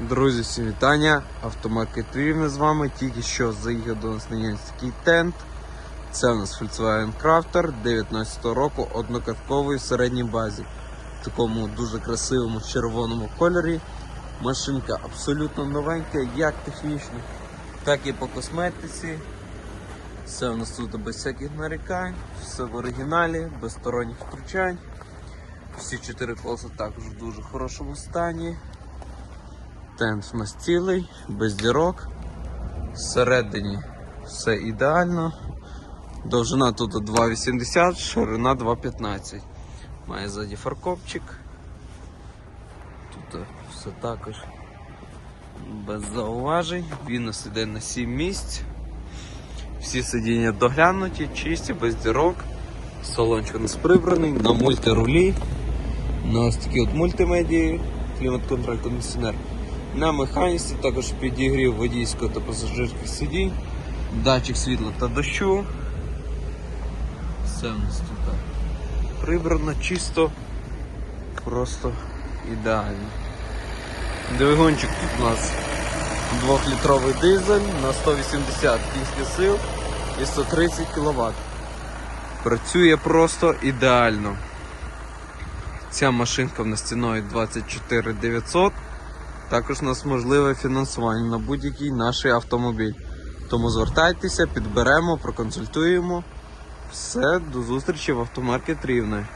Друзі, всім вітання. Автомаркет Рівне з вами. Тільки що заїхав до нас на Янський тент. Це у нас Volkswagen Crafter 19 року, однокатковий в середній базі. В такому дуже красивому червоному кольорі. Машинка абсолютно новенька, як технічно, так і по косметиці. Все у нас тут без всяких нарікань, все в оригіналі, без сторонніх втручань. Всі чотири колеса також в дуже хорошому стані. Тент в нас цілий, без дірок. Всередині все ідеально. Довжина тут 2,80, ширина 2,15. Має ззаді фаркопчик. Тут все також без зауважень. Він нас іде на 7 місць. Всі сидіння доглянуті, чисті, без дірок. Салончик у нас прибраний на мультирулі. На ось такі от мультимедії, клімат-контроль, кондиціонер. На механіці також підігрів водійського та пасажирських сидінь, датчик світла та дощу. Все у нас тут прибрано, чисто, просто ідеально. Двигунчик тут у нас 2-літровий дизель на 180 кінських сил і 130 кВт. Працює просто ідеально. Ця машинка в нас ціною 24 900. Також у нас можливе фінансування на будь-який наш автомобіль. Тому звертайтеся, підберемо, проконсультуємо. Все, до зустрічі в автомаркет Рівне.